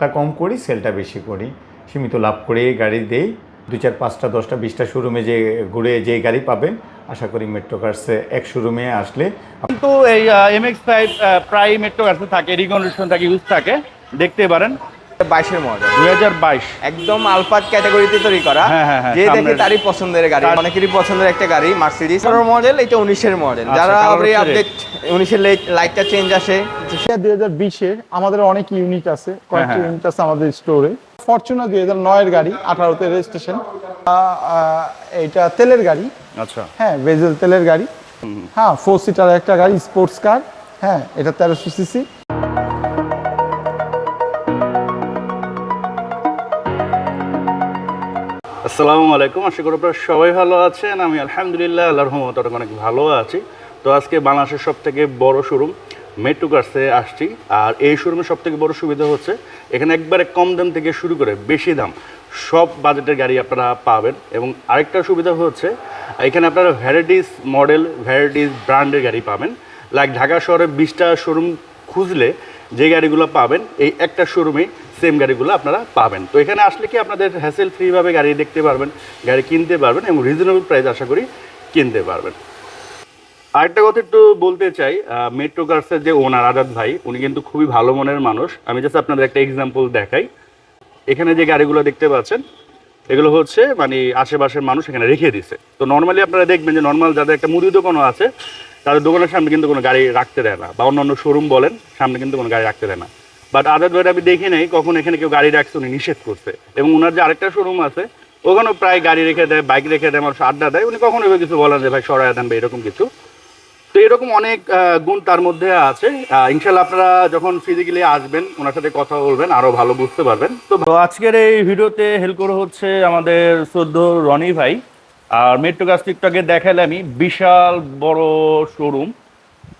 টা কম করি সেলটা বেশি করি। সীমিত লাভ করে গাড়ি দেই। দু চার পাঁচটা, দশটা, বিশটা শোরুমে যে ঘুরে যে গাড়ি পাবেন, আশা করি মেট্রো কার্সে এক শোরুমে আসলে কিন্তু এই এম এক্স ফাইভ প্রায় মেট্রো কার্সে থাকে রিকন্ডিশন থাকে ইউজ থাকে। দেখতে পারেন। বাইশের মডেল দুই হাজার বাইশ। একদম আলফাত ক্যাটাগরিতে তৈরি করা। হ্যাঁ, হ্যাঁ, হ্যাঁ, যে দেখে তারই পছন্দের গাড়ি অনেকেরই পছন্দের একটা গাড়ি মার্সিডিজ মডেল এটা উনিশের মডেল আচ্ছা, যারা কালার আপনি হচ্ছে আপডেট উনিশের লাইটটা চেঞ্জ আসে। দুই হাজার বিশের আমাদের অনেক ইউনিট আছে। কয়েকটি। ইউনিট আছে আমাদের স্টোরে ফরচুনার দুই হাজার নয়ের গাড়ি আঠারোতে রেজিস্ট্রেশন এটা তেলের গাড়ি। আচ্ছা। হ্যাঁ ভেজেল তেলের গাড়ি। হ্যাঁ ফোর সিটার একটা গাড়ি স্পোর্টস কার হ্যাঁ এটা তেরোশো সিসি আসসালামু আলাইকুম। আশা করি আপনারা সবাই ভালো আছেন। আমি আলহামদুলিল্লাহ, আল্লাহর রহমত অনেক ভালো আছি। তো আজকে বাংলাদেশের সব থেকে বড় শোরুম মেট্রো কার্সে আসছি। আর এই শোরুমের সব থেকে বড় সুবিধা হচ্ছে, এখানে একবারে কম দাম থেকে শুরু করে বেশি দাম সব বাজেটের গাড়ি আপনারা পাবেন। এবং আরেকটা সুবিধা হচ্ছে, এখানে আপনারা ভ্যারাইটিস মডেল ভ্যারাইটিস ব্র্যান্ডের গাড়ি পাবেন। লাইক ঢাকা শহরে বিশটা শোরুম খুঁজলে যে গাড়িগুলো পাবেন, এই একটা শোরুমে সেম গাড়িগুলো আপনারা পাবেন। তো এখানে আসলে কি আপনাদের হ্যাসেল ফ্রিভাবে গাড়ি দেখতে পারবেন, গাড়ি কিনতে পারবেন এবং রিজনেবল প্রাইস আশা করি কিনতে পারবেন। আরেকটা কথা একটু বলতে চাই মেট্রো কার্সের যে ওনার আজাদ ভাই, উনি কিন্তু খুবই ভালো মনের মানুষ। আমি জাস্ট আপনাদের একটা এক্সাম্পল দেখাই। এখানে যে গাড়িগুলো দেখতে পাচ্ছেন, এগুলো হচ্ছে মানে আশেপাশের মানুষ এখানে রেখে দিছে। তো নর্মালি আপনারা দেখবেন যে নর্মাল যাদের একটা মুদি দোকানও আছে, তাদের দোকানের সামনে কিন্তু কোনো গাড়ি রাখতে দেয় না। বা অন্যান্য শোরুম বলেন, সামনে কিন্তু কোনো গাড়ি রাখতে দেয় না। বাট ভাইটা আমি দেখি নাই, কখন এখানে কেউ গাড়ি রাখছে, উনি নিষেধ করছে। এবং ওনার যে আরেকটা শোরুম আছে, ওখানেও প্রায় গাড়ি রেখে দেয় বাইক রেখে দেয়, মানুষ আড্ডা দেয়, উনি কখনো কিছু বলেন যে, ভাই সরাই দেন বা এরকম কিছু। তো এরকম অনেক গুণ তার মধ্যে আছে। ইনশাল্লাহ আপনারা যখন ফিজিক্যালি আসবেন ওনার সাথে কথা বলবেন, আরও ভালো বুঝতে পারবেন। তো আজকের এই ভিডিওতে হেল্প করে হচ্ছে আমাদের সদ্য রনি ভাই। আর মেট্রো গাছ টিকটকে দেখালে আমি বিশাল বড় শোরুম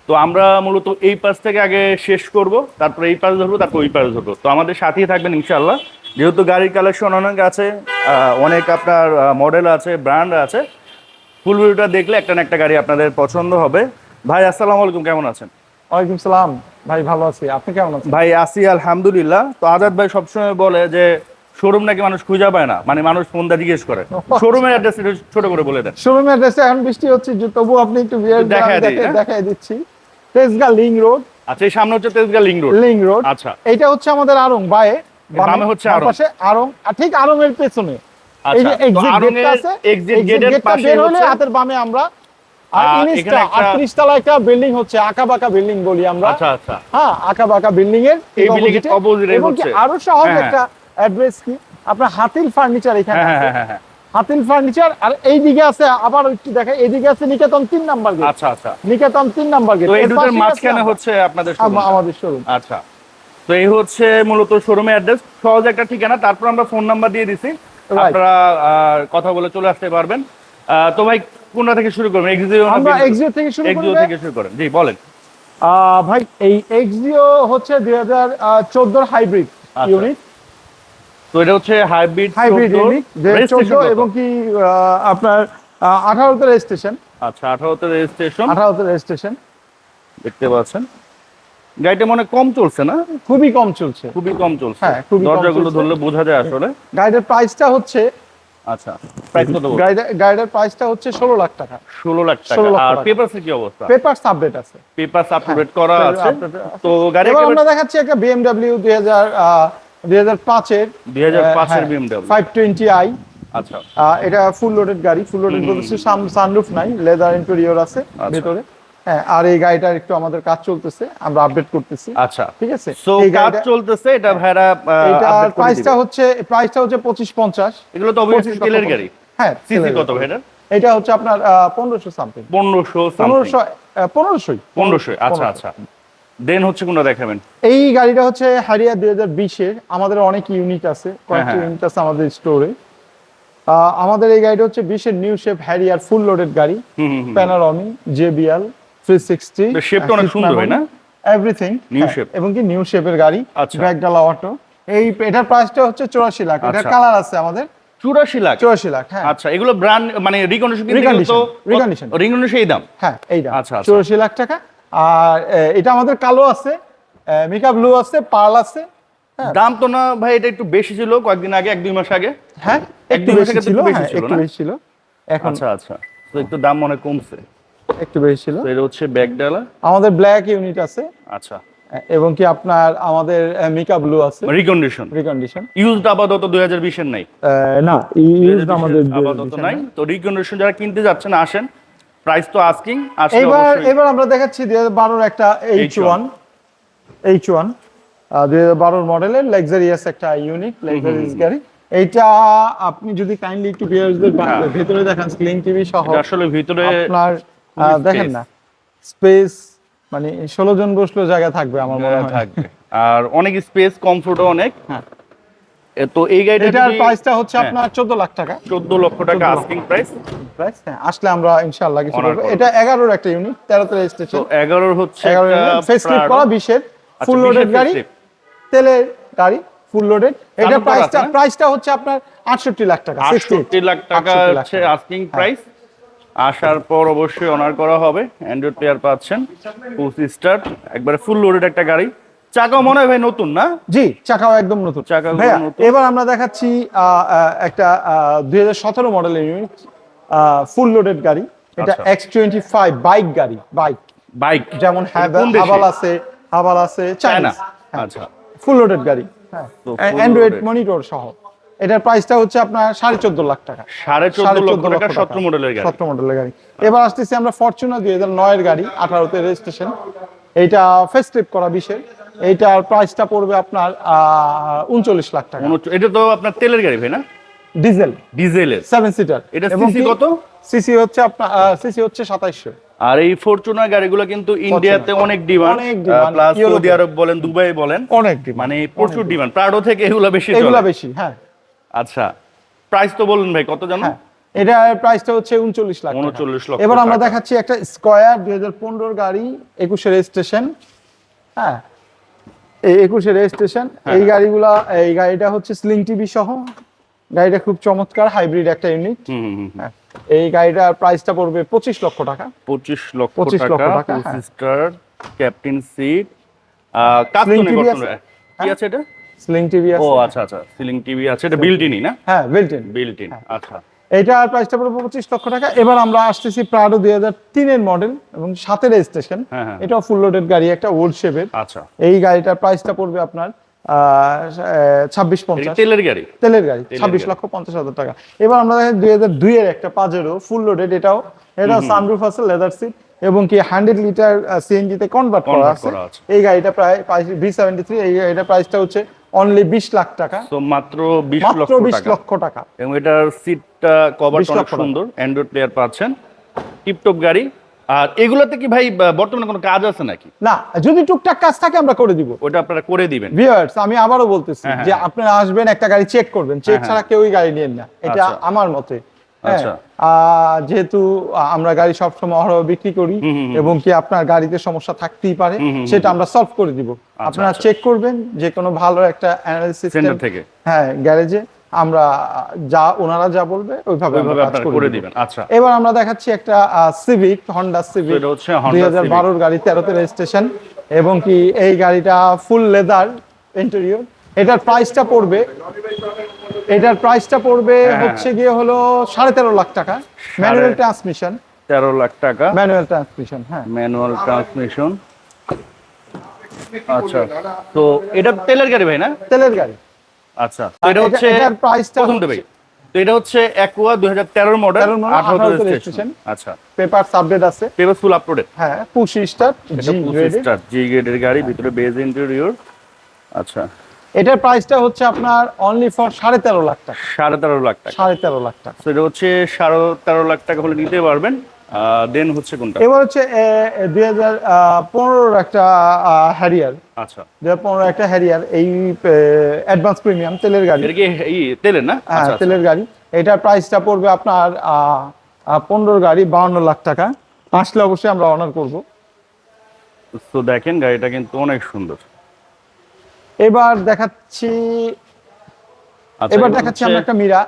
তো আমরা মূলত এই পাশ থেকে আগে শেষ করব তারপরে এই পাশ ধরবো তারপর ওই পাশ ধরবো। তো আমাদের সাথেই থাকবেন ইনশাল্লাহ যেহেতু গাড়ির কালেকশন অনেক আছে অনেক আপনার মডেল আছে ব্র্যান্ড আছে ফুল ভিডিওটা দেখলে একটা না একটা গাড়ি আপনাদের পছন্দ হবে। ভাই আসসালামু আলাইকুম কেমন আছেন? ওয়ালাইকুম সালাম। ভাই ভালো আছি। আপনি কেমন আছেন? ভাই আসি আলহামদুলিল্লাহ। তো আজাদ ভাই সবসময় বলে যে শোরুম নাকি মানুষ খুঁজে পায় না মানে মানুষ ফোন দিয়ে জিজ্ঞেস করে। শোরুমের অ্যাড্রেস ছোট করে বলে দেন। শোরুমের অ্যাড্রেসে এখন বৃষ্টি হচ্ছে তবু আপনি একটু দিই, হ্যাঁ? দেখায় দিচ্ছি। Tejgaon link road. আচ্ছা এই সামনে হচ্ছে Tejgaon link road. Link road. আচ্ছা। এইটা হচ্ছে আমাদের আরং বায়ে। বামে হচ্ছে আড়ং। পাশে আরং। আর ঠিক আরং এর পেছনে এই আচ্ছা যে আছে, পাশে হচ্ছে- হাতের বামে আমরা। আর আর একটা- 38 তলা একটা বিল্ডিং হচ্ছে আঁকা বাঁকা বিল্ডিং বলি আমরা। আচ্ছা আচ্ছা। হ্যাঁ বিল্ডিং এর। এই এর হচ্ছে। আরও সহজ হ্যাঁ, একটা অ্যাড্রেস কি? আপনার হাতিল ফার্নিচার এখানে হ্যাঁ আছে। হাতিল ফার্নিচার আর এই দিকে আছে আবার একটু দেখা এইদিকে আছে নিকেতন তিন নাম্বার গেট। আচ্ছা আচ্ছা। নিকেতন তিন নাম্বার গেট। এই দুটোর মাঝখানে হচ্ছে আপনাদের টা। আমাদের শোরুম আচ্ছা। তো এই হচ্ছে মূলত শোরুমের অ্যাড্রেস সহজ একটা ঠিকানা তারপর আমরা ফোন নাম্বার দিয়ে দিছি। আপনারা কথা বলে চলে আসতে পারবেন। তো ভাই কোনটা থেকে শুরু করবেন? এক্সিও আমরা এক্সিও থেকে শুরু এক্সিও থেকে শুরু করেন। জি বলেন। আহ, ভাই এই এক্সিও হচ্ছে দুই হাজার চোদ্দোর হাইব্রিড। ইউনিট তো এটা হচ্ছে হাইব্রিড হাইব্রিড এবং কি আপনার আঠারোতে রেজিস্ট্রেশন আচ্ছা আঠারোতে রেজিস্ট্রেশন আঠারোতে রেজিস্ট্রেশন দেখতে পাচ্ছেন। গাড়িটা মনে কম চলছে না? খুবই কম চলছে। খুবই কম চলছে। হ্যাঁ, দরজাগুলো ধরলে বোঝা যায় আসলে। গাড়িটার প্রাইসটা হচ্ছে আচ্ছা প্রাইস কত গাড়িটার প্রাইসটা হচ্ছে ষোলো লাখ টাকা। ষোলো লাখ টাকা। 16 আর টাকা। পেপারসের কি অবস্থা? পেপার আপডেট আছে। পেপার আপডেট করা আছে। তো গাড়ি আমরা দেখাচ্ছি একটা বিএমডব্লিউ দুই হাজার দুই হাজার 2005 হ্যাঁ, এর BMW আই আচ্ছা। এটা ফুল লোডেড গাড়ি ফুল লোডেড বলতেছে সানরুফ নাই লেদার ইন্টেরিয়র আছে আচ্ছা। হ্যাঁ আর এই গাড়িটার একটু আমাদের কাজ চলতেছে আমরা আপডেট করতেছি। আচ্ছা। ঠিক আছে? সো কাজ চলতেছে এটা ভাইরা প্রাইসটা হচ্ছে প্রাইসটা হচ্ছে পঁচিশ পঞ্চাশ। এগুলো তো অবশ্যই তেলের গাড়ি। হ্যাঁ সিসি কত ভাইরা এটা হচ্ছে আপনার পনেরোশো সামথিং পনেরোশো পনেরোশো পনেরোশোই। পনেরোশো আচ্ছা আচ্ছা। দেন হচ্ছে কোনটা দেখাবেন এই গাড়িটা হচ্ছে হারিয়া দুই হাজার বিশের আমাদের অনেক ইউনিট আছে কয়েকটি হ্যাঁ। ইউনিট আছে আমাদের স্টোরে আমাদের এই গাড়িটা হচ্ছে বিশের new shape Harrier full loaded গাড়ি। প্যানারমি জেবিএল থ্রি সিক্সটি তো shape টা অনেক সুন্দর, ভাই, না? Everything New shape। এবং কি নিউ শেপের গাড়ি আচ্ছা। ব্যাগডালা অটো এই এটার প্রাইসটা হচ্ছে চৌরাশি লাখ এটার আচ্ছা। কালার আছে আমাদের চুরাশি লাখ চৌরাশি লাখ হ্যাঁ আচ্ছা এগুলো ব্র্যান্ড মানে রিকন্ডিশন recondition। রিকন্ডিশন এই দাম হ্যাঁ এইটা আচ্ছা, আচ্ছা। চৌরাশি লাখ টাকা আর এটা আমাদের কালো আছে মিকা ব্লু আছে পার্ল আছে দাম তো না ভাই এটা একটু বেশি ছিল কয়েকদিন আগে এক দুই মাস আগে। হ্যাঁ এক একটু বেশি আগে ছিল একটু বেশি হ্যাঁ, ছিল, একটু বেশি ছিল। এখন আচ্ছা আচ্ছা। তো একটু দাম মনে কমছে। একটু বেশি ছিল। তো এটা হচ্ছে ব্যাগ ডালা? আমাদের ব্ল্যাক ইউনিট আছে। আচ্ছা। এবং কি আপনার আমাদের মিকা ব্লু আছে। রিকন্ডিশন রিকন্ডিশন ইউজড আপাতত দুই হাজার বিশের নাই। না ইউজ আমাদের আপাতত নাই। তো রিকন্ডিশন যারা কিনতে যাচ্ছেন আসেন। প্রাইস তো আস্কিং এবার এবার আমরা দেখাচ্ছি দুই হাজার বারোর একটা এইচ ওয়ান এইচ ওয়ান দুই হাজার বারোর মডেলের লাক্সারিয়াস একটা ইউনিক লাক্সারিয়াস গাড়ি। এইটা আপনি যদি কাইন্ডলি একটু ভিউয়ার্সদের হ্যাঁ। ভেতরে দেখান স্ক্রিন টিভি সহ আসলে ভিতরে আপনার দেখেন না স্পেস মানে ষোলো জন বসলেও জায়গা থাকবে আমার মনে হয়। থাকবে। আর অনেক স্পেস কমফোর্টও অনেক। হ্যাঁ। তো এই গাড়িটা এটার প্রাইসটা হচ্ছে আপনার চোদ্দ লাখ টাকা। চোদ্দ লক্ষ টাকা আস্কিং প্রাইস প্রাইস হ্যাঁ আসলে আমরা ইনশাআল্লাহ কিছু করব। এটা এগারোর একটা ইউনিট তেরোতে তো রেজিস্ট্রেশন এগারোর হচ্ছে একটা ফেস লিফট করা বিশের আচ্ছা, ফুল লোডেড গাড়ি তেলের গাড়ি ফুল লোডেড এটা প্রাইসটা প্রাইসটা হচ্ছে আপনার আটষট্টি লাখ টাকা 68 লাখ টাকা 68 হচ্ছে আস্কিং প্রাইস আসার পর অবশ্যই অনার করা হবে। অ্যান্ড্রয়েড প্লেয়ার পাচ্ছেন। পঁচিশ স্টার একবারে ফুল লোডেড একটা গাড়ি। চাকা মনে হয় নতুন না? জি চাকাও একদম নতুন। নতুন। এবার আমরা দেখাচ্ছি একটা দুই হাজার সতেরো মডেলের ইউনিট ফুল লোডেড গাড়ি। এটা আচ্ছা। এক্স টোয়েন্টি ফাইভ বাইক গাড়ি বাইক বাইক যেমন? হাবাল আছে হাবাল আছে চায়না চায়না আচ্ছা। ফুল লোডেড গাড়ি। হ্যাঁ। অ্যান্ড্রয়েড মনিটর সহ। এটার প্রাইসটা হচ্ছে আপনার সাড়ে চোদ্দ লাখ টাকা। সাড়ে চোদ্দ লক্ষ টাকা সতেরো মডেলের গাড়ি। সতেরো মডেলের গাড়ি। এবার আসতেছি আমরা ফরচুনার দুই হাজার নয়ের গাড়ি আঠারোতে রেজিস্ট্রেশন এইটা ফেস ট্রিপ করা বিশের এইটার প্রাইসটা পড়বে আপনার উনচল্লিশ লাখ টাকা। এটা তো আপনার তেলের গাড়ি ভাই না? ডিজেল। ডিজেলের। সেভেন সিটার এটা CC কত? সিসি হচ্ছে আপনার সিসি হচ্ছে সাতাইশশো। আর এই ফরচুনার গাড়িগুলো কিন্তু ইন্ডিয়াতে অনেক ডিমান্ড প্লাস সৌদি আরব বলেন দুবাই বলেন। অনেক মানে প্রচুর ডিমান্ড প্রাডো থেকে এগুলো বেশি এগুলা বেশি হ্যাঁ। আচ্ছা প্রাইস তো বললেন ভাই কত জানো? হ্যাঁ। এটার প্রাইসটা হচ্ছে উনচল্লিশ লাখ। 39 লক্ষ এবার আমরা দেখাচ্ছি একটা স্কয়ার দুই হাজার পনেরোর গাড়ি একুশে রেজিস্ট্রেশন হ্যাঁ এই একুশে রেজিস্ট্রেশন হ্যাঁ। এই গাড়িগুলা এই গাড়িটা হচ্ছে স্লিং টিভি সহ। গাড়িটা খুব চমৎকার হাইব্রিড একটা ইউনিট হ্যাঁ এই গাড়িটার প্রাইসটা পড়বে পঁচিশ লক্ষ টাকা। পঁচিশ লক্ষ 25 লক্ষ টাকা টাকা, হ্যাঁ। পঁচিশ স্টার ক্যাপ্টেন সিট। আছে? কি হ্যাঁ। আছে এটা? স্লিং টিভি ও আচ্ছা আচ্ছা সিলিং টিভি আছে এটা বিল্ট ইনই না? হ্যাঁ বেল্টেন বিল্ট ইন আচ্ছা। এইটার প্রাইসটা পড়বে পঁচিশ লক্ষ টাকা। এবার আমরা আসতেছি প্রাডো দুই হাজার তিনের মডেল এবং হ্যাঁ, হ্যাঁ। এটাও ফুল লোডেড গাড়ি একটা ওল্ড শেপের আচ্ছা। এই গাড়িটার প্রাইসটা পড়বে আপনার ছাব্বিশ এটা পঞ্চাশ তেলের গাড়ি? তেলের গাড়ি ছাব্বিশ। লক্ষ পঞ্চাশ হাজার টাকা। এবার আমরা দেখেন দুই হাজার দুই এর একটা পাজেরো ফুল লোডেড এটাও এটাও সানরুফ আছে লেদার সিট এবং কি হান্ড্রেড লিটার সিএনজি তে কনভার্ট করা আছে। এই গাড়িটা প্রায় ভি সেভেন্টি থ্রি এই গাড়িটার প্রাইসটা হচ্ছে অনলি বিশ লাখ টাকা। তো মাত্র বিশ মাত্র লক্ষ বিশ টাকা। লক্ষ টাকা। এবং এটার সিটটা কভার অনেক সুন্দর। অ্যান্ড্রয়েড প্লেয়ার পাচ্ছেন। টিপটপ গাড়ি। আর এগুলোতে কি ভাই বর্তমানে কোনো কাজ আছে নাকি? না যদি টুকটাক কাজ থাকে আমরা করে দিব। ওটা আপনারা করে দিবেন। ভিউয়ার্স আমি আবারও বলতেছি হ্যাঁ, যে হ্যাঁ। আপনারা আসবেন একটা গাড়ি চেক করবেন। চেক হ্যাঁ, ছাড়া কেউই গাড়ি নেন না। এটা আচ্ছা। আমার মতে। হ্যাঁ, যেহেতু আমরা গাড়ি সবসময় অহরহ বিক্রি করি এবং কি আপনার গাড়িতে সমস্যা থাকতেই পারে সেটা আমরা সলভ করে দিব। আপনারা আচ্ছা। চেক করবেন যে কোনো ভালো একটা অ্যানালিসিস থেকে। হ্যাঁ গ্যারেজে আমরা যা ওনারা যা বলবে ওইভাবে আপনারা করে দিবেন। আচ্ছা। এবার আমরা দেখাচ্ছি একটা সিভিক হন্ডা সিভিক দুই হাজার বারোর গাড়ি তেরোতে রেজিস্ট্রেশন এবং কি এই গাড়িটা ফুল লেদার ইন্টেরিয়র এটার প্রাইসটা পড়বে। এটার প্রাইসটা পড়বে হ্যাঁ। হচ্ছে গিয়ে হলো সাড়ে তেরো লাখ টাকা। ম্যানুয়াল ট্রান্সমিশন তেরো লাখ টাকা। ম্যানুয়াল ট্রান্সমিশন হ্যাঁ। ম্যানুয়াল ট্রান্সমিশন আচ্ছা তো এটা তেলের গাড়ি ভাই না? তেলের গাড়ি। আচ্ছা তো এটা হচ্ছে এটার প্রাইসটা প্রথমটা ভাই। তো এটা হচ্ছে অ্যাকোয়া হাজার তেরোর মডেল আঠারো 18 রেজিস্ট্রেশন। আচ্ছা। পেপার সাবডেট আছে। পেপার ফুল আপলোডেড হ্যাঁ পুশি স্টার জি গ্রেডের জি গ্রেডের গাড়ি ভিতরে বেজ ইন্টেরিয়র আচ্ছা। এটার প্রাইসটা হচ্ছে আপনার অনলি ফর সাড়ে তেরো লাখ টাকা। সাড়ে তেরো লাখ টাকা। সাড়ে তেরো লাখ টাকা। এটা হচ্ছে সাড়ে তেরো লাখ টাকা হলে নিতে পারবেন। দেন হচ্ছে কোনটা? এবার হচ্ছে দুই হাজার পনেরোর একটা হ্যারিয়ার আচ্ছা। দুই হাজার পনেরো একটা হ্যারিয়ার এই অ্যাডভান্স প্রিমিয়াম তেলের গাড়ি। এটা কি এই তেলের না? হ্যাঁ আচ্ছা আচ্ছা। তেলের গাড়ি। এটার প্রাইসটা পড়বে আপনার পনেরোর গাড়ি বাউন্ন লাখ টাকা। আসলে অবশ্যই আমরা অনার করব। তো দেখেন গাড়িটা কিন্তু অনেক সুন্দর। এবার দেখাচ্ছি আচ্ছা, এবার দেখাচ্ছি আমরা একটা মিরা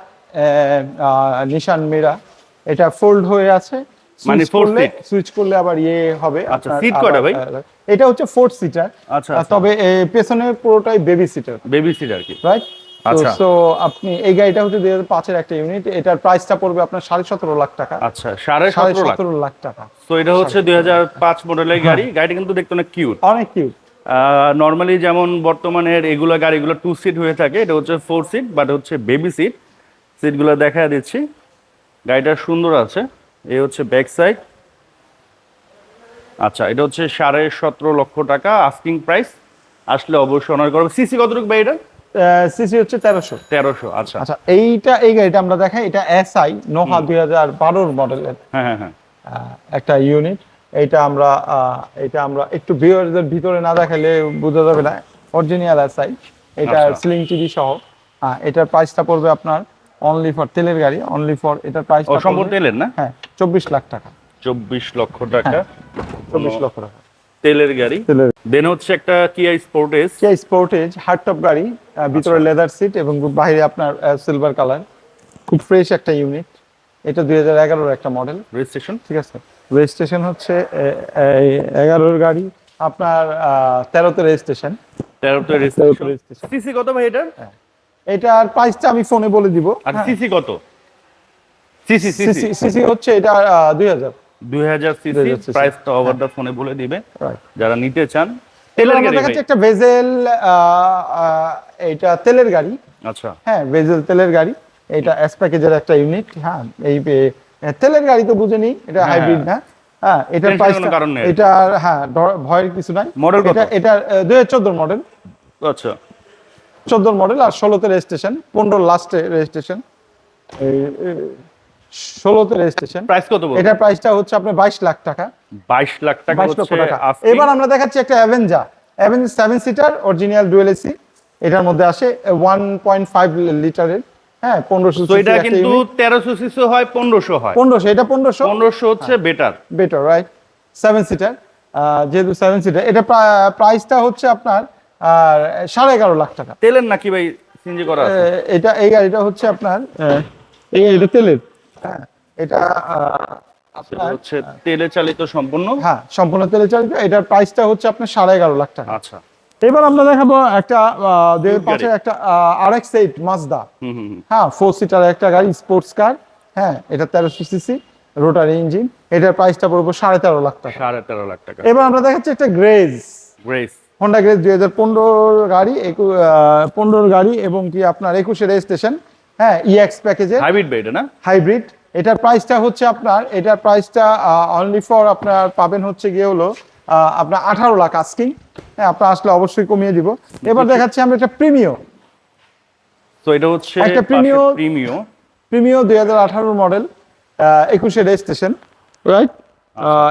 নিশান মিরা। এটা ফোল্ড হয়ে আছে। মানে করলে সুইচ করলে আবার ইয়ে হবে আচ্ছা, কয়টা ভাই? এটা হচ্ছে ফোর্থ সিটার আচ্ছা। তবে এ, পেছনের পুরোটাই বেবি সিটার বেবি সিট আর কি। রাইট আচ্ছা। আপনি এই গাড়িটা হচ্ছে দুই হাজার পাঁচের একটা ইউনিট এটার প্রাইসটা পড়বে আপনার সাড়ে সতেরো লাখ টাকা। আচ্ছা সাড়ে সাড়ে সতেরো লাখ। সতেরো লাখ টাকা। তো এটা হচ্ছে দুই হাজার পাঁচ মডেলের গাড়ি। গাড়িটা কিন্তু দেখতে অনেক কিউট অনেক কিউট নর্মালি যেমন বর্তমানের এগুলো গাড়িগুলো টু সিট হয়ে থাকে এটা হচ্ছে ফোর সিট বাট হচ্ছে বেবি সিট সিটগুলো দেখা দিচ্ছি। গাড়িটা সুন্দর আছে এ হচ্ছে ব্যাক সাইড আচ্ছা এটা হচ্ছে সাড়ে সতেরো লক্ষ টাকা আস্কিং প্রাইস আসলে অবশ্যই অনার করবে। সিসি কতটুকু ভাই এটা? সিসি হচ্ছে তেরোশো। তেরোশো আচ্ছা। আচ্ছা এইটা এই গাড়িটা আমরা দেখাই এটা এস এসআই নোহা দুই হাজার বারোর মডেলের হ্যাঁ হ্যাঁ হ্যাঁ। একটা ইউনিট এটা আমরা এটা আমরা একটু ভিউয়ারদের ভিতরে না দেখালে বোঝা যাবে না। অরিজিনাল এসআই এটা আচ্ছা। স্লিং টিভি সহ। হ্যাঁ এটার প্রাইসটা পড়বে আপনার অনলি ফর তেলের গাড়ি অনলি ফর এটার প্রাইস সম্পূর্ণ তেলের না? হ্যাঁ চব্বিশ লাখ টাকা। চব্বিশ লক্ষ টাকা। চব্বিশ লক্ষ টাকা। তেলের গাড়ি? দেন হচ্ছে একটা কিয়া স্পোর্টেস কিয়া স্পোর্টেজ হার্ড টপ গাড়ি ভিতরে আচ্ছা। লেদার সিট এবং বাইরে আপনার সিলভার কালার খুব ফ্রেশ একটা ইউনিট এটা দুই হাজার এগারোর একটা মডেল রেজিস্ট্রেশন ঠিক আছে। রেজিস্ট্রেশন হচ্ছে এগারোর গাড়ি আপনার তেরোতে রেজিস্ট্রেশন। তেরোতে রেজিস্ট্রেশন। সিসি কত ভাই এটার? এটার প্রাইসটা আমি ফোনে বলে দিব। আর সিসি কত? CC CC CC. হচ্ছে এটা দুই হাজার। দুই হাজার সিসি 2000 cc প্রাইসটা ওভার দ্য ফোনে বলে দিবে। যারা নিতে চান তেলের গাড়ি। দেখাচ্ছে একটা ভেজেল এটা তেলের গাড়ি। আচ্ছা। হ্যাঁ ভেজেল তেলের গাড়ি। এটা এস প্যাকেজের একটা ইউনিট হ্যাঁ এই তেলের গাড়ি তো বুঝে নিই এটা হ্যাঁ। হাইব্রিড না। হ্যাঁ এটার প্রাইস। এটা হ্যাঁ ভয়ের কিছু নাই। কত? এটা এটা দুই হাজার চোদ্দোর মডেল আচ্ছা। চোদ্দোর মডেল আর ষোলোতে রেজিস্ট্রেশন পনেরো লাস্টে রেজিস্ট্রেশন ষোলোতে রেজিস্ট্রেশন প্রাইস কত বল এটার প্রাইসটা হচ্ছে আপনার বাইশ লাখ টাকা। বাইশ লাখ টাকা লক্ষ টাকা। এবার আমরা দেখাচ্ছি একটা Avanza Avenger seven seater original dual AC এটার মধ্যে আসে ওয়ান পয়েন্ট ফাইভ লিটারের হ্যাঁ পনেরোশো তো এটা কিন্তু তেরোশো সিসি হয় পনেরোশো হয়। পনেরোশো এটা পনেরোশো? পনেরোশো হচ্ছে better better right seven seater যেহেতু সেভেন সিটার এটা প্রাইসটা হচ্ছে আপনার আর সাড়ে এগারো লাখ টাকা। তেলের নাকি ভাই সিনজি করা এটা এই গাড়িটা হচ্ছে আপনার এই এটা তেলের। হ্যাঁ এটা হচ্ছে তেলে চালিত সম্পূর্ণ? হ্যাঁ সম্পূর্ণ তেলে চালিত এটার প্রাইসটা হচ্ছে আপনার সাড়ে এগারো লাখ টাকা। আচ্ছা। এবার আমরা দেখাবো একটা। পাশের একটা আর এক্স এইট মাজদা। হ্যাঁ ফোর সিটার একটা গাড়ি স্পোর্টস কার হ্যাঁ এটা তেরোশো সিসি রোটারি ইঞ্জিন এটার প্রাইসটা পড়ব সাড়ে তেরো লাখ টাকা। সাড়ে তেরো লাখ টাকা। এবার আমরা দেখাচ্ছি একটা গ্রেজ গ্রেজ হন্ডা গ্রেজ দুই হাজার পনেরোর গাড়ি পনেরোর গাড়ি এবং কি আপনার একুশে রেজিস্ট্রেশন হ্যাঁ ইএক্স প্যাকেজে হাইব্রিড এটা না? হাইব্রিড এটার প্রাইসটা হচ্ছে আপনার এটার প্রাইসটা অনলি ফর আপনার পাবেন হচ্ছে গিয়ে হলো আপনার আঠারো লাখ আস্কিং হ্যাঁ আপনার আসলে অবশ্যই কমিয়ে দিব। এবার দেখাচ্ছি আমরা একটা প্রিমিও তো এটা হচ্ছে একটা Premio- প্রিমিও প্রিমিও দুই হাজার আঠারোর মডেল একুশে রেজিস্ট্রেশন রাইট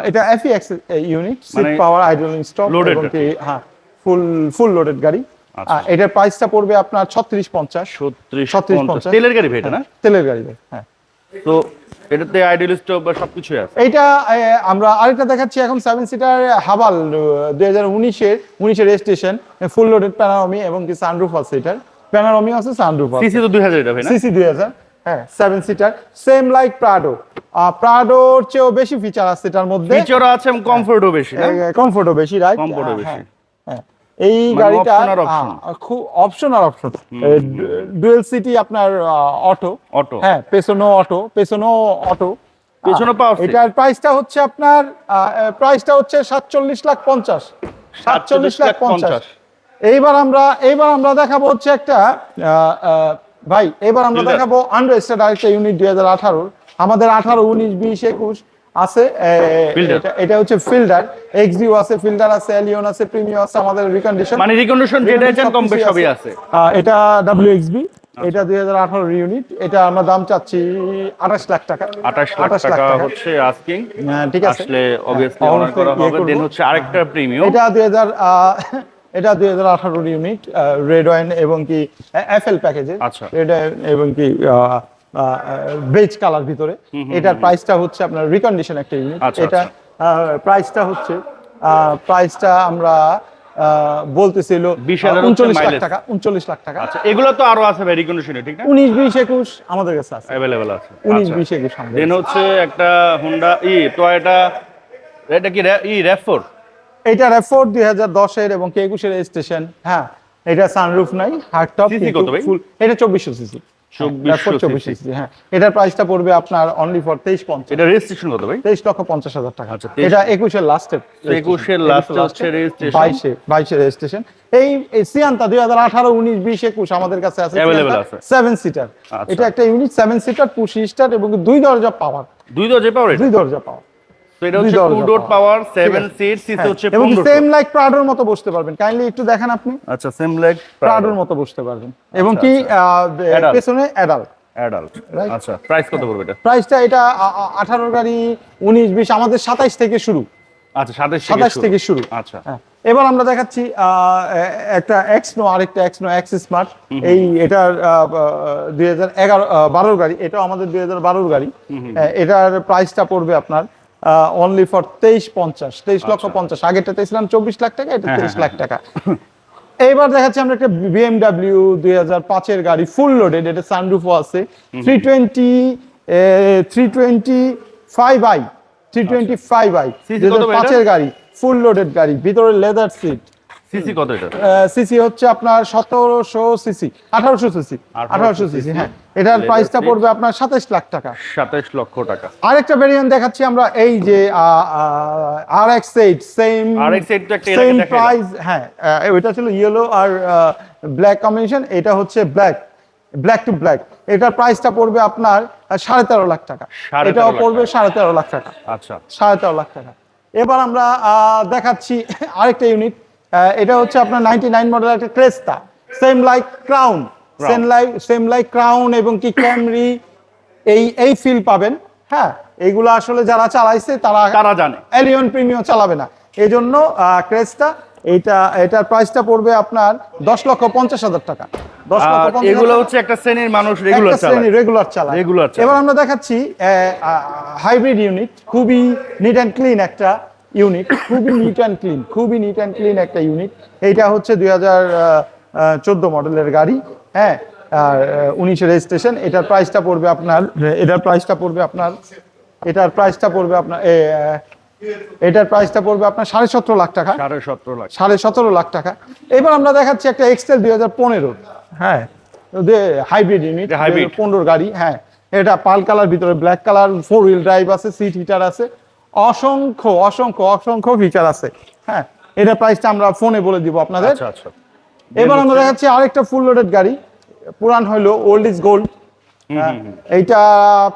এটা এফি X unit seat power idle install এবং কি হ্যাঁ ফুল ফুল লোডেড গাড়ি। আচ্ছা। এটার প্রাইসটা পড়বে আপনার ছত্রিশ পঞ্চাশ। ছত্রিশ 36, পঞ্চাশ। তেলের গাড়ি ভাই এটা না? তেলের গাড়ি ভাই, হ্যাঁ। তো এটাতে আইডিয়ালিস্ট বা সবকিছুই আছে। আহ, আমরা আরেকটা দেখাচ্ছি এখন সেভেন সিটার হাবাল দুই হাজার উনিশের উনিশের রেজিস্ট্রেশন ফুল লোডেড প্যানারমি এবং কি সানরুফ আছে এটার। প্যানারমি আছে সানরুফ আছে। সিসি তো দুই হাজার এটা ভাই সিসি দুই হাজার হ্যাঁ seven seater same like Prado প্রাডোর চেয়েও বেশি ফিচার আছে এটার মধ্যে। ফিচার আছে এবং কমফোর্টও বেশি না? কমফোর্টও বেশি রাইট Comfort ও বেশি। এই মানে গাড়িটা খুব অপশন আর অপশন ডুয়েল সিটি আপনার অটো। অটো। হ্যাঁ পেছনো অটো পেছনো অটো। পেছনে seat। এটার প্রাইসটা হচ্ছে আপনার প্রাইসটা হচ্ছে সাতচল্লিশ লাখ পঞ্চাশ। সাতচল্লিশ লাখ পঞ্চাশ। এইবার আমরা এইবার আমরা দেখাবো হচ্ছে একটা ভাই এবার আমরা। দেখাবো আন্ডারস্ট্যান্ড আরেকটা ইউনিট দুই হাজার আঠারো আমাদের আঠারো উনিশ বিশ একুশ। আছে এটা- হচ্ছে ফিল্ডার আছে ফিল্ডার আছে এলিয়ন আছে প্রিমিয়াম আছে আমাদের রিকন্ডিশন মানে রিকন্ডিশন যেটা চান কম বেশি সবই আছে। এটা ডাব্লিউ এক্সবি এটা দুই হাজার আঠারো ইউনিট এটা আমরা দাম চাচ্ছি আঠাশ লাখ টাকা। আঠাশ লাখ টাকা হচ্ছে আস্কিং হ্যাঁ, ঠিক আছে। আসলে অবভিয়াসলি হ্যাঁ, অনার করা ইয়ে হবে দেন হচ্ছে আরেকটা প্রিমিয়াম এটা দুই হাজার এটা দুই হাজার আঠারোর ইউনিট রেড ওয়াইন এবং কি এফ এল প্যাকেজে আচ্ছা। রেড ওয়াইন এবং কি বেজ কালার ভিতরে। এটার প্রাইসটা হচ্ছে আপনার রিকন্ডিশন একটা ইউনিট আচ্ছা, এটা প্রাইসটা হচ্ছে প্রাইসটা আমরা বলতেছিল 20,000 উনচল্লিশ লাখ টাকা উনচল্লিশ লাখ টাকা। আচ্ছা এগুলো তো আরও আছে ভাই রিকন্ডিশনে ঠিক না? উনিশ বিশ একুশ আমাদের কাছে আছে। অ্যাভেলেবেল আছে। উনিশ আচ্ছা। বিশ একুশ দেন হচ্ছে একটা হুন্ডা ই টয়োটা এটা কি ই র্যাফোর এটা রেফোর দুই হাজার দশের এবং কে একুশের রেজিস্ট্রেশন হ্যাঁ এটা সানরুফ নাই হার্ড টপ এটা চব্বিশশো সিসি 2400 চব্বিশশো cc হ্যাঁ। এটার প্রাইসটা পড়বে আপনার অনলি ফর তেইশ পঞ্চাশ। এটা রেজিস্ট্রেশন কত ভাই? তেইশ লক্ষ পঞ্চাশ হাজার টাকা। আচ্ছা, এটা একুশের লাস্টের একুশের হচ্ছে। বাইশে বাইশে রেজিস্ট্রেশন এই সিয়ান্তা দুই হাজার আঠারো উনিশ বিশ একুশ আমাদের কাছে আছে সেভেন সিটার আচ্ছা। এটা একটা unit seven seater push start এবং দুই দরজা পাওয়ার দুই দরজা পাওয়ার দুই দরজা পাওয়ার তো এটা দুই হচ্ছে দরজা টু ডোর পাওয়ার সেভেন ঠিক সিট হ্যাঁ, হচ্ছে এবং সেম লাইক প্রাডোর মতো বসতে পারবেন। কাইন্ডলি একটু দেখেন আপনি। আচ্ছা সেম লেগ প্রাডোর মতো বসতে পারবেন। এবং কি পেছনে অ্যাডাল্ট অ্যাডাল্ট আচ্ছা প্রাইস কত পড়বে এটা? প্রাইসটা এটা আঠারো গাড়ি উনিশ বিশ আমাদের সাতাইশ থেকে শুরু। আচ্ছা থেকে শুরু। আচ্ছা। হ্যাঁ। এবার আমরা দেখাচ্ছি একটা এক্সনো আরেকটা এক্সনো এক্স স্মার্ট এই এটার দুই হাজার এগারো বারোর গাড়ি। এটাও আমাদের দুই হাজার বারোর গাড়ি। হ্যাঁ, এটার প্রাইসটা পড়বে আপনার অনলি ফর তেইশ পঞ্চাশ তেইশ লক্ষ পঞ্চাশ। আগেরটা ছিলাম চব্বিশ লাখ টাকা এটা আচ্ছা। হ্যাঁ, তেইশ হ্যাঁ, লাখ টাকা। এইবার দেখাচ্ছি আমরা একটা বিএমডাব্লিউ দুই হাজার পাঁচের গাড়ি ফুল লোডেড এটা সানরুফও আছে। Three twenty three twenty five I three twenty five I? পাঁচের গাড়ি ফুল লোডেড গাড়ি ভিতরে লেদার সিট সিসি কত এটা? সিসি হচ্ছে আপনার সতেরোশো সিসি আঠারোশো সিসি আঠারোশো সিসি হ্যাঁ। এটার প্রাইসটা পড়বে আপনার সাতাইশ লাখ টাকা। সাতাশ লক্ষ টাকা। আরেকটা ভেরিয়েন্ট দেখাচ্ছি আমরা এই যে আর এক্স এইট সেম RX-8 তো একটা সেম প্রাইস হ্যাঁ ওইটা ছিল ইয়েলো আর ব্ল্যাক কম্বিনেশন এটা হচ্ছে ব্ল্যাক ব্ল্যাক টু ব্ল্যাক এটার প্রাইসটা পড়বে আপনার সাড়ে তেরো লাখ টাকা। এটাও পড়বে সাড়ে তেরো লাখ টাকা। আচ্ছা। সাড়ে তেরো লাখ টাকা। এবার আমরা আহ, দেখাচ্ছি আরেকটা ইউনিট এটা হচ্ছে আপনার নাইনটি নাইন মডেল একটা Cresta same like Crown same like same like Crown এবং কি ক্যামরি এই এই ফিল পাবেন। হ্যাঁ এইগুলো আসলে যারা চালাইছে তারা তারা জানে। এলিয়ন প্রিমিয়াম চালাবে না। এই জন্য ক্রেস্তা এইটা এটার প্রাইসটা পড়বে আপনার দশ লক্ষ পঞ্চাশ হাজার টাকা। দশ লক্ষ এগুলো হচ্ছে একটা শ্রেণির মানুষ রেগুলার শ্রেণি রেগুলার চালায়। এবার আমরা দেখাচ্ছি হাইব্রিড ইউনিট খুবই নিট অ্যান্ড ক্লিন একটা ইউনিট খুবই নিট অ্যান্ড ক্লিন খুবই নিট অ্যান্ড ক্লিন একটা ইউনিট এইটা হচ্ছে দুই হাজার চোদ্দ মডেলের গাড়ি হ্যাঁ? আর উনিশের রেজিস্ট্রেশন এটার প্রাইসটা পড়বে আপনার এটার প্রাইসটা পড়বে আপনার এটার প্রাইসটা পড়বে আপনার এটার প্রাইসটা পড়বে আপনার সাড়ে সতেরো লাখ টাকা। সাড়ে সতেরো লাখ। সাড়ে সতেরো লাখ টাকা। এবার আমরা দেখাচ্ছি একটা এক্সেল দুই হাজার পনেরো। হ্যাঁ। Hybrid unit hybrid. পনেরোর গাড়ি হ্যাঁ। এটা পাল কালার ভিতরে black colour four wheel drive আছে সিট হিটার আছে। অসংখ্য অসংখ্য অসংখ্য ফিচার আছে। হ্যাঁ এটা প্রাইসটা আমরা ফোনে বলে দিব আপনাদের। আচ্ছা আচ্ছা। এবার আমরা দেখাচ্ছি আরেকটা ফুল লোডেড গাড়ি। পুরান হইল ওল্ড ইজ গোল্ড এইটা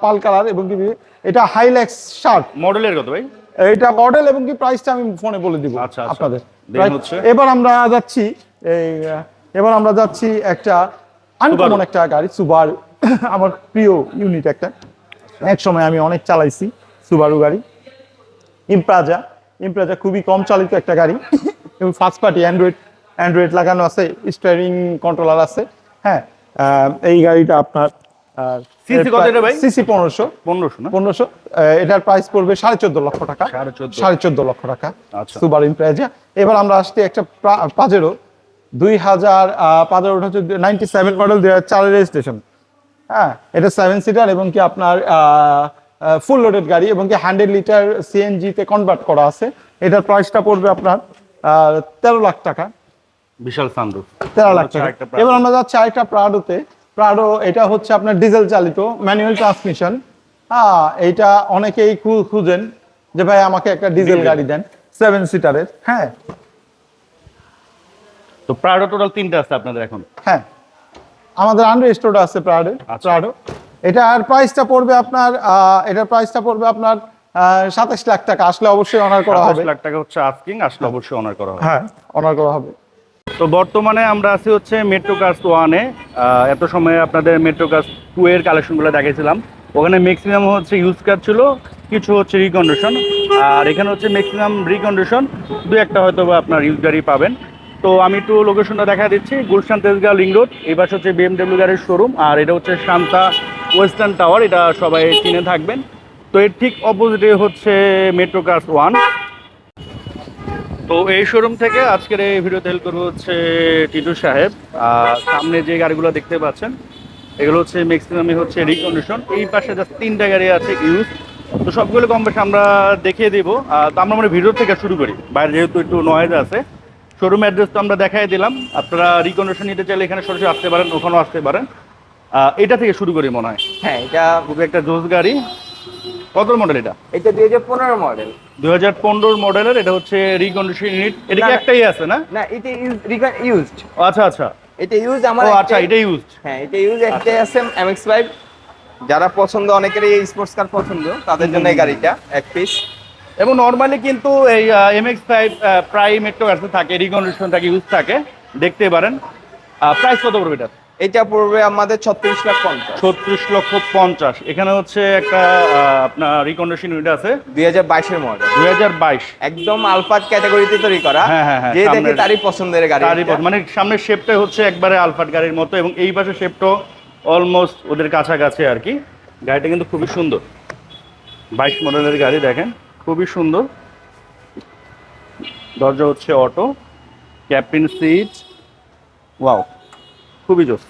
পাল কালার এবং কি এটা হাইল্যাক্স শার্ট মডেলের কত ভাই? এইটা মডেল এবং কি প্রাইসটা আমি ফোনে বলে দিব আচ্ছা। আপনাদের? এবার আমরা যাচ্ছি এই এবার আমরা যাচ্ছি একটা আনকমন একটা গাড়ি সুবার আমার প্রিয় ইউনিট একটা। এক সময় আমি অনেক চালাইছি সুবারু গাড়ি। ইমপ্রাজা ইমপ্রাজা খুবই কম চালিত একটা গাড়ি। এবং ফার্স্ট পার্টি অ্যান্ড্রয়েড অ্যান্ড্রয়েড লাগানো আছে স্টিয়ারিং কন্ট্রোলার আছে। হ্যাঁ আহ, এই গাড়িটা আপনার? সিসি পনেরোশো। পনেরোশো না? পনেরোশো। এটার প্রাইস পড়বে সাড়ে চোদ্দ লক্ষ টাকা। সাড়ে চোদ্দ। লক্ষ টাকা। আচ্ছা। সুপার ইমপ্রেজা এবার আমরা আসছি একটা পাজেরো দুই হাজার পাজেরো হচ্ছে নাইনটি সেভেন মডেল চারের রেজিস্ট্রেশন হ্যাঁ এটা সেভেন সিটার এবং কি আপনার ফুল লোডেড গাড়ি এবং কি হান্ড্রেড লিটার সিএনজিতে কনভার্ট করা আছে। এটার প্রাইসটা পড়বে আপনার তেরো লাখ টাকা। বিশাল সানরুফ তেরো লাখ টাকা। এবার আমরা যাচ্ছি আরেকটা প্রাডোতে প্রাডো এটা হচ্ছে আপনার ডিজেল চালিত ম্যানুয়াল ট্রান্সমিশন হ্যাঁ এইটা অনেকেই খুঁজেন যে ভাই আমাকে একটা ডিজেল গাড়ি দেন সেভেন সিটারের হ্যাঁ। তো প্রাডো টোটাল তিনটা আছে আপনাদের এখন? হ্যাঁ। আমাদের আনরেজিস্টার্ড আছে প্রাডো আচ্ছা। প্রাডো এটার প্রাইসটা পড়বে আপনার এটার প্রাইসটা পড়বে আপনার সাতাশ লাখ টাকা। আসলে অবশ্যই অনার করা হবে। লাখ টাকা হচ্ছে আস্কিং আসলে অবশ্যই অনার করা হবে। হ্যাঁ অনার করা হবে। তো বর্তমানে আমরা আছি হচ্ছে মেট্রো কার্স ওয়ানে এত সময় আপনাদের মেট্রো কার্স টু এর কালেকশনগুলো দেখাইছিলাম। ওখানে ম্যাক্সিমাম হচ্ছে ইউজ কার ছিল কিছু হচ্ছে রিকন্ডিশন আর এখানে হচ্ছে ম্যাক্সিমাম রিকন্ডিশন দু একটা হয়তো বা আপনার ইউজ গাড়ি পাবেন। তো আমি একটু লোকেশনটা দেখা দিচ্ছি গুলশান তেজগাঁও লিং রোড এই পাশে হচ্ছে বিএমডব্লিউ গাড়ির শোরুম আর এটা হচ্ছে শান্তা ওয়েস্টার্ন টাওয়ার এটা সবাই চিনে থাকবেন। তো এর ঠিক অপোজিটে হচ্ছে মেট্রো কার্স ওয়ান তো এই শোরুম থেকে আজকের এই ভিডিওতে হেল্প করব হচ্ছে টিটু সাহেব। আর সামনে যে গাড়িগুলো দেখতে পাচ্ছেন এগুলো হচ্ছে ম্যাক্সিমামই হচ্ছে রিকন্ডিশন এই পাশে জাস্ট তিনটা গাড়ি আছে ইউজ তো সবগুলো কম বেশি আমরা দেখিয়ে দিব। তো আমরা মানে ভিডিও থেকে শুরু করি। বাইরে যেহেতু একটু নয়েজ আছে। শোরুম অ্যাড্রেস তো আমরা দেখাই দিলাম। আপনারা রিকন্ডিশন নিতে চাইলে এখানে সরাসরি আসতে পারেন ওখানেও আসতে পারেন। এটা থেকে শুরু করি মনে হয়। হ্যাঁ এটা খুবই একটা জোস গাড়ি। কত মডেল এটা? এটা দুই হাজার পনেরো মডেল দুই হাজার পনেরোর মডেলের এটা হচ্ছে রিকন্ডিশন ইউনিট এটা কি। একটাই আছে না? না এটা ইউজড আচ্ছা আচ্ছা। এটা ইউজ আমার ও আচ্ছা এটা ইউজড হ্যাঁ এটা ইউজ একটাই আছে এমএক্স ফাইভ যারা পছন্দ অনেকেরই এই স্পোর্টস কার পছন্দ তাদের জন্য এই গাড়িটা এক পিস এবং নর্মালি কিন্তু এই এম এক্স ফাইভ প্রায় মেট্রো গাড়িতে থাকে রিকন্ডিশন থাকে ইউজ থাকে। দেখতে পারেন। প্রাইস কত পড়বে এটা? এটা পড়বে আমাদের ছত্রিশ লাখ পঞ্চাশ। ছত্রিশ লক্ষ পঞ্চাশ। এখানে হচ্ছে একটা আপনার রিকন্ডিশন ইউনিট আছে। দুই হাজার বাইশের মডেল দুই হাজার বাইশ। একদম আলফাট ক্যাটাগরিতে তৈরি করা। হ্যাঁ, হ্যাঁ, হ্যাঁ, যে দেখে তারই পছন্দের গাড়ি তারই। মানে সামনের শেপটা হচ্ছে একবারে আলফাট গাড়ির মতো এবং এই পাশে শেপটাও অলমোস্ট ওদের কাছাকাছি আর কি। গাড়িটা কিন্তু খুবই সুন্দর। বাইশ মডেলের গাড়ি দেখেন খুবই সুন্দর। দরজা হচ্ছে অটো ক্যাপ্টেন সিট ওয়াও খুবই জোস।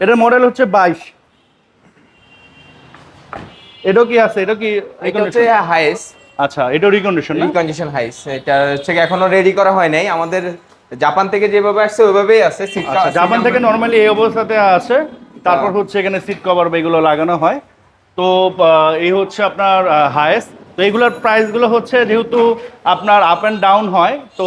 এটার মডেল হচ্ছে বাইশ। এটাও কি আছে? এটা কি এটা হচ্ছে হাইস আচ্ছা এটা রিকন্ডিশন না? রিকন্ডিশন হাইস এটা হচ্ছে এখনও রেডি করা হয় নাই। আমাদের জাপান থেকে যেভাবে আসছে ওইভাবেই আছে। Seat আচ্ছা জাপান থেকে নর্মালি এই অবস্থাতে আসে। তারপর হচ্ছে এখানে সিট কভার বা এগুলো লাগানো হয়। তো এই হচ্ছে আপনার হায়েস্ট তো এগুলোর প্রাইসগুলো হচ্ছে যেহেতু আপনার আপ অ্যান্ড ডাউন হয় তো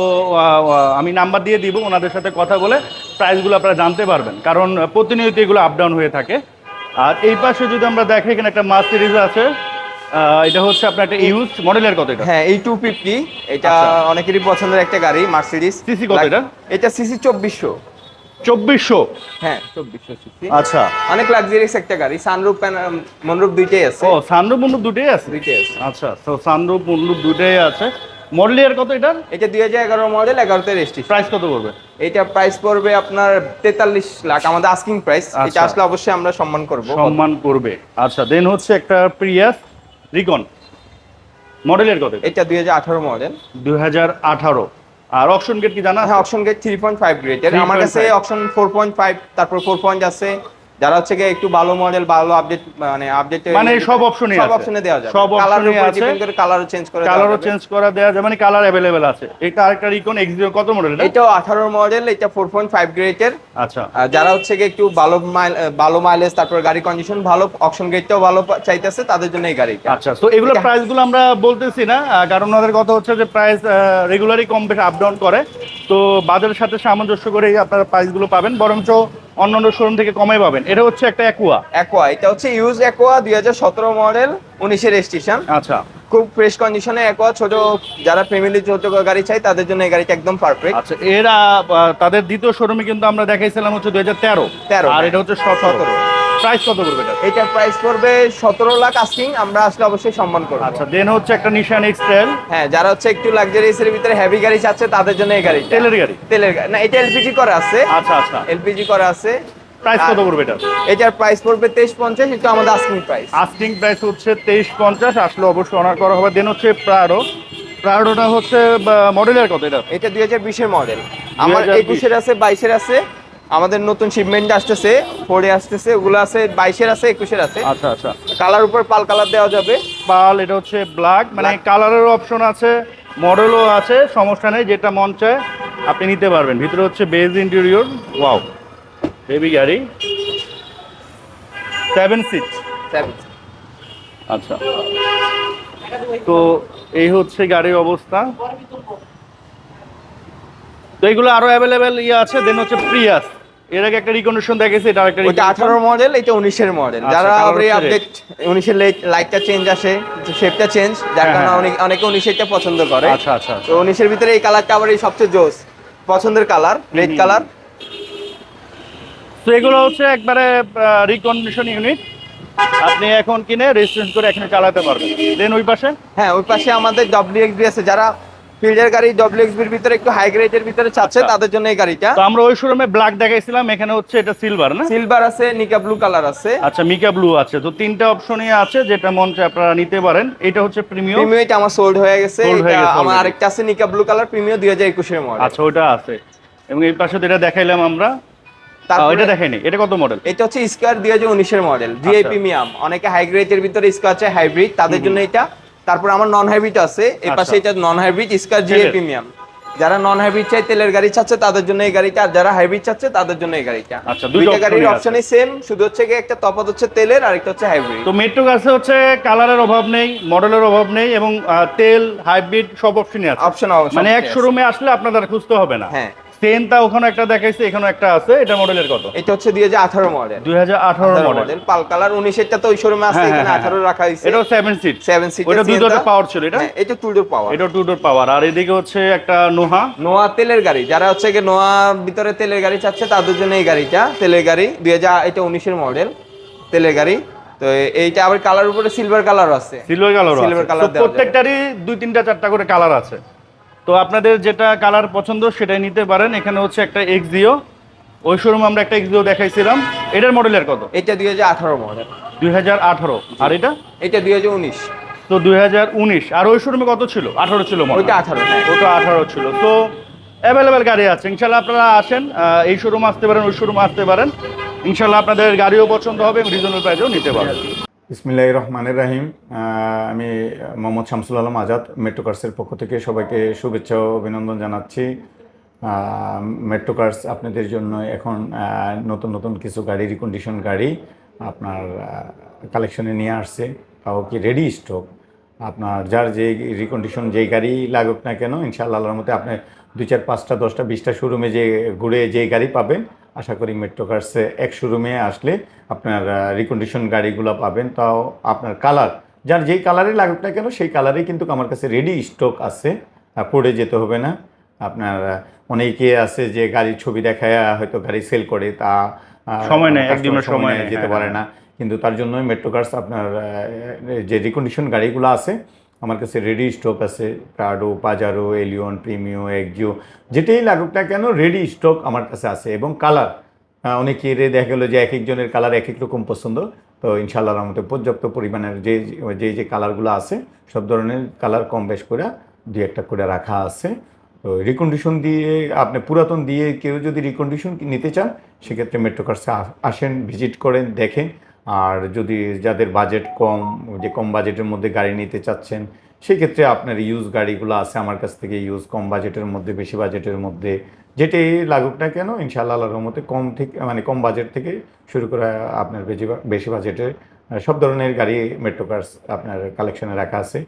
আমি নাম্বার দিয়ে দিব ওনাদের সাথে কথা বলে প্রাইসগুলো আপনারা জানতে পারবেন। কারণ প্রতিনিয়ত এগুলো আপ ডাউন হয়ে থাকে। আর এই পাশে যদি আমরা দেখি এখানে একটা মাস সিরিজ আছে এটা হচ্ছে আপনার একটা ইউজ মডেলের কত এটা? হ্যাঁ এই টু ফিফটি এটা আচ্ছা। অনেকেরই পছন্দের একটা গাড়ি মার্সিডিস CC কত এটা? এটা সিসি চব্বিশশো। চব্বিশশো? হ্যাঁ চব্বিশশো আচ্ছা। অনেক লাক্সারিয়াস একটা গাড়ি। সানরূপ মনরূপ দুইটাই আছে। ও সানরুপ মুন্ডুপ দুটোই আছে? দুইটাই আছে। আচ্ছা তো সানরুপ মুন্ডুপ দুটোই আছে। মডেল ইয়ার কত এটার? এটা দুই হাজার এগারো মডেল এগারোতে রেজিস্ট্রেশন প্রাইস কত পড়বে? এটা প্রাইস পড়বে আপনার তেতাল্লিশ লাখ আমাদের আস্কিং প্রাইস এটা আচ্ছা। আসলে অবশ্যই আমরা সম্মান করব। সম্মান করবে। আচ্ছা দেন হচ্ছে একটা প্রিয়াস রিকন মডেলের কত এটা? দুই হাজার আঠারো মডেল দুই হাজার আঠারো। আর অপশন গেট কি জানা আছে? অপশন গেট থ্রি পয়েন্ট ফাইভ গ্রেডের আমার কাছে 3.5 অপশন ফোর পয়েন্ট ফাইভ তারপর 4 পয়েন্ট আছে। যারা হচ্ছে গিয়ে একটু ভালো মডেল ভালো আপডেট মানে আপডেট মানে সব option-ই সব অপশনে দেওয়া যাবে। সব option-ই আছে। করে কালারও চেঞ্জ করে কালারও চেঞ্জ করা দেওয়া যাবে মানে কালার অ্যাভেলেবেল আছে। এটা আরেকটা রিকন এক্সিও কত মডেল এটা? এটাও আঠারো মডেল এটা ফোর পয়েন্ট ফাইভ গ্রেডের আচ্ছা। যারা হচ্ছে গিয়ে একটু ভালো মাইল ভালো মাইলেজ তারপর গাড়ি কন্ডিশন ভালো অপশন গেটটাও ভালো চাইতেছে তাদের জন্য এই গাড়িটা। আচ্ছা তো এগুলো এটা- প্রাইসগুলো আমরা বলতেছি না কারণ ওনাদের কথা হচ্ছে যে প্রাইস রেগুলারই কম বেশি আপ ডাউন করে। তো বাজারের সাথে সামঞ্জস্য করেই আপনারা প্রাইসগুলো পাবেন বরঞ্চ অন্যান্য শোরুম থেকে কমে পাবেন। এটা হচ্ছে একটা অ্যাকুয়া অ্যাকোয়া এটা হচ্ছে ইউজ অ্যাকোয়া দুই হাজার সতেরো মডেল উনিশের রেজিস্ট্রেশন আচ্ছা। খুব ফ্রেশ কন্ডিশনে অ্যাকোয়া ছোট যারা ফ্যামিলি ছোট গাড়ি চাই তাদের জন্য এই গাড়িটা একদম পারফেক্ট আচ্ছা এরা তাদের দ্বিতীয় শোরুমে কিন্তু আমরা দেখাইছিলাম হচ্ছে দুই হাজার তেরো। 13 আর এটা হচ্ছে সতেরো। 17 প্রাইস কত করবে এটা? এটার প্রাইস পড়বে সতেরো লাখ আস্কিং আমরা আসলে অবশ্যই সম্মান করব। আচ্ছা দেন হচ্ছে একটা নিশান এক্সটেল হ্যাঁ যারা হচ্ছে একটু লাক্সারিয়াস এর ভিতরে হেভি গাড়ি চাচ্ছে তাদের জন্য এই গাড়িটা। তেলের গাড়ি? তেলের গাড়ি না এটা এলপিজি করা আছে। আচ্ছা আচ্ছা। এলপিজি করা আছে। প্রাইস কত করবে এটা? এটার প্রাইস পড়বে তেইশ পঞ্চাশ এটা আমাদের আস্কিং প্রাইস আস্কিং প্রাইস হচ্ছে তেইশ পঞ্চাশ আসলে অবশ্যই অনার করা হবে। দেন হচ্ছে প্রায়ডো প্রায়ডোটা হচ্ছে মডেলের কত এটা? এটা দুই হাজার বিশের মডেল আমার 2020 একুশের আছে বাইশের আছে। আমাদের নতুন শিপমেন্ট আসতেছে ফোরে আসতেছে ওগুলো আছে বাইশের আছে একুশের আছে। আচ্ছা আচ্ছা। কালার উপর পাল কালার দেওয়া যাবে। পাল এটা হচ্ছে ব্ল্যাক মানে Black. কালারের অপশন আছে মডেলও আছে সমস্যা নেই যেটা মন চায় আপনি নিতে পারবেন। ভিতরে হচ্ছে বেজ ইন্টেরিয়র ওয়াও বেবি গাড়ি। সেভেন সিট আচ্ছা। তো এই হচ্ছে গাড়ির অবস্থা। তো এগুলো আরও অ্যাভেলেবেল ইয়ে আছে দেন হচ্ছে প্রিয়াস এর আগে একটা রিকন্ডিশন দেখেছি এটা একটা ওইটা আঠারো মডেল এটা উনিশের মডেল আচ্ছা, যারা হচ্ছে আপডেট উনিশের লাইটটা চেঞ্জ আসে শেপটা চেঞ্জ যার হ্যাঁ, কারণে হ্যাঁ। অনেক অনেকে উনিশেরটা পছন্দ করে। আচ্ছা আচ্ছা তো উনিশের ভিতরে এই কালারটা আবার এই সবচেয়ে জোস পছন্দের কালার রেড কালার তো এগুলো হচ্ছে একবারে রিকন্ডিশন ইউনিট আপনি এখন কিনে রেজিস্ট্রেশন করে এখানে চালাতে পারবেন। দেন ওই পাশে? হ্যাঁ ওই পাশে আমাদের ডব্লিউ আছে। যারা ফিল্ডের গাড়ি ডব্লিউএক্সবির ভিতরে একটু হাই গ্রেডের ভিতরে চাচ্ছে আচ্ছা। তাদের জন্য এই গাড়িটা। তো আমরা ওই শোরুমে ব্ল্যাক দেখাইছিলাম এখানে হচ্ছে এটা সিলভার না? সিলভার আছে নিকা ব্লু কালার আছে। আচ্ছা মিকা ব্লু আছে। তো তিনটা অপশনই আছে যেটা মন চায় আপনারা নিতে পারেন। এটা হচ্ছে প্রিমিয়াম প্রিমিয়াম এটা আমার সোল্ড হয়ে গেছে। এটা আমার আরেকটা আছে নিকা ব্লু কালার প্রিমিয়াম দুই হাজার একুশের মডেল আচ্ছা ওটা আছে। এবং এই পাশে এটা দেখাইলাম আমরা এটা দেখাইনি এটা কত মডেল এটা হচ্ছে স্কোয়ার মডেল আচ্ছা। প্রিমিয়াম অনেকে হাই গ্রেডের ভিতরে স্কোয়ার আছে হাইব্রিড তাদের জন্য এটা। তারপর আমার নন হাইব্রিড আছে এই পাশে আচ্ছা। এটা নন হাইব্রিড জিআই তেলের? প্রিমিয়াম যারা নন হাইব্রিড চাই তেলের গাড়ি চাচ্ছে তাদের জন্য এই গাড়িটা আর যারা হাইব্রিড চাচ্ছে তাদের জন্য এই গাড়িটা। আচ্ছা, দুইটা গাড়ির অপশনই সেম শুধু হচ্ছে গিয়ে একটা তফাৎ হচ্ছে তেলের আর একটা হচ্ছে হাইব্রিড তো মেট্রো কাছে হচ্ছে কালারের অভাব নেই মডেলের অভাব নেই এবং তেল হাইব্রিড সব অপশনই আছে। অপশন মানে এক শোরুমে আসলে আপনাদের খুঁজতে হবে না। হ্যাঁ। সেনটা ওখানে একটা দেখাইছে এখানে একটা আছে। এটা মডেলের কত? এটা হচ্ছে দুই হাজার আঠারো মডেল দুই হাজার আঠারো মডেল পাল কালার উনিশেরটা তো ওই শোরুমে আছে হ্যাঁ, এখানে হ্যাঁ, আঠারো রাখা হয়েছে। এটাও সেভেন সিট সেভেন সিট ওটা দুই ডোর পাওয়ার ছিল এটা? এটা টু ডোর পাওয়ার এটা টু ডোর পাওয়ার আর এদিকে হচ্ছে একটা নোহা নোয়া তেলের গাড়ি। যারা হচ্ছে গিয়ে নোয়া ভিতরে তেলের গাড়ি চাচ্ছে তাদের জন্য এই গাড়িটা তেলের গাড়ি। দুই হাজার এটা উনিশের মডেল তেলের গাড়ি। তো এইটা আবার কালার উপরে সিলভার কালার আছে। সিলভার কালার সিলভার কালার প্রত্যেকটারই দুই তিনটা চারটা করে কালার আছে। তো আপনাদের যেটা কালার পছন্দ সেটাই নিতে পারেন। এখানে হচ্ছে একটা এক্সিও ওই শোরুম আমরা একটা এক্স এক্সিও দেখাইছিলাম। এটার মডেলের কত? এটা দুই হাজার আঠারো মডেল দুই হাজার আঠারো। আর এটা? এটা দুই হাজার উনিশ। তো দুই হাজার উনিশ। আর ওই শোরুমে কত ছিল? আঠারো ছিল। ওইটা আঠারো হ্যাঁ। ওটা আঠারো ছিল। তো অ্যাভেলেবেল গাড়ি আছে। ইনশাল্লাহ আপনারা আসেন। এই শোরুম আসতে পারেন ওই শোরুম আসতে পারেন। ইনশাল্লাহ আপনাদের গাড়িও পছন্দ হবে এবং রিজনেবল প্রাইসেও নিতে পারবেন। ইসমিল্লাহ রহমানের রাহিম। আমি মোহাম্মদ শামসুল আলম আজাদ মেট্রো কার্সের পক্ষ থেকে সবাইকে শুভেচ্ছা ও অভিনন্দন জানাচ্ছি। আহ, মেট্রো কার্স আপনাদের জন্য এখন নতুন নতুন কিছু গাড়ি রিকন্ডিশন গাড়ি আপনার কালেকশনে নিয়ে আসছে। তাও কি রেডি স্টক আপনার যার যে রিকন্ডিশন যেই গাড়ি লাগুক না কেন ইনশাআল্লাহ আল্লাহর মধ্যে আপনি দুই চার পাঁচটা দশটা বিশটা শোরুমে যে ঘুরে যে গাড়ি পাবেন আশা করি মেট্রো কার্সে এক শোরুমে আসলে আপনার রিকন্ডিশন গাড়িগুলো পাবেন। তাও আপনার কালার যার যেই কালারে লাগুক না কেন সেই কালারেই কিন্তু আমার কাছে রেডি স্টক আছে। পড়ে যেতে হবে না। আপনার অনেকে আছে যে গাড়ির ছবি দেখায় হয়তো গাড়ি সেল করে তা সময় নেয়, একদিনের সময় যেতে হ্যাঁ, পারে না। কিন্তু তার জন্যই মেট্রো কার্স আপনার যে রিকন্ডিশন গাড়িগুলো আছে আমার কাছে রেডি স্টক আছে Prado Pajero Allion Premio Axio যেটাই লাগুক না কেন রেডি স্টক আমার কাছে আছে। এবং কালার অনেকের দেখা গেলো যে এক একজনের কালার এক এক রকম পছন্দ, তো ইনশাআল্লাহ মধ্যে পর্যাপ্ত পরিমাণের যে যে যে কালারগুলো আছে, সব ধরনের কালার কম বেশ করে দুই একটা করে রাখা আছে। তো রিকন্ডিশন দিয়ে, আপনি পুরাতন দিয়ে কেউ যদি রিকন্ডিশন নিতে চান, সেক্ষেত্রে মেট্রো কার্সে আসেন ভিজিট করেন, দেখেন। আর যদি যাদের বাজেট কম যে কম বাজেটের মধ্যে গাড়ি নিতে চাচ্ছেন, সেক্ষেত্রে আপনার ইউজ গাড়িগুলো আছে আমার কাছ থেকে ইউজ কম বাজেটের মধ্যে, বেশি বাজেটের মধ্যে। যেটাই লাগুক না কেন, ইনশাআল্লাহ আল্লাহর রহমতে কম থেকে মানে কম বাজেট থেকে শুরু করে আপনার বেশি বেশি বাজেটের সব ধরনের গাড়ি মেট্রো কার্স আপনার কালেকশনে রাখা আছে।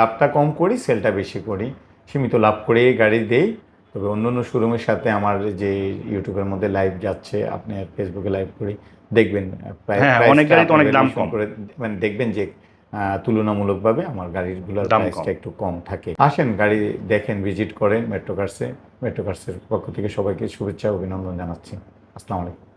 লাভটা কম করি সেলটা বেশি করি। সীমিত লাভ করে গাড়ি দেই। তবে অন্য অন্য শোরুমের সাথে আমার যে ইউটিউবের মধ্যে লাইভ যাচ্ছে, আপনি ফেসবুকে লাইভ করি। দেখবেন হ্যাঁ, অনেক গাড়িতে অনেক দাম কম। করে মানে দেখবেন যে তুলনামূলকভাবে আমার গাড়িগুলোর। প্রাইসটা একটু কম থাকে আসেন গাড়ি দেখেন ভিজিট করেন মেট্রো কার্সে মেট্রো কার্সের পক্ষ থেকে সবাইকে শুভেচ্ছা অভিনন্দন জানাচ্ছি আসসালামু আলাইকুম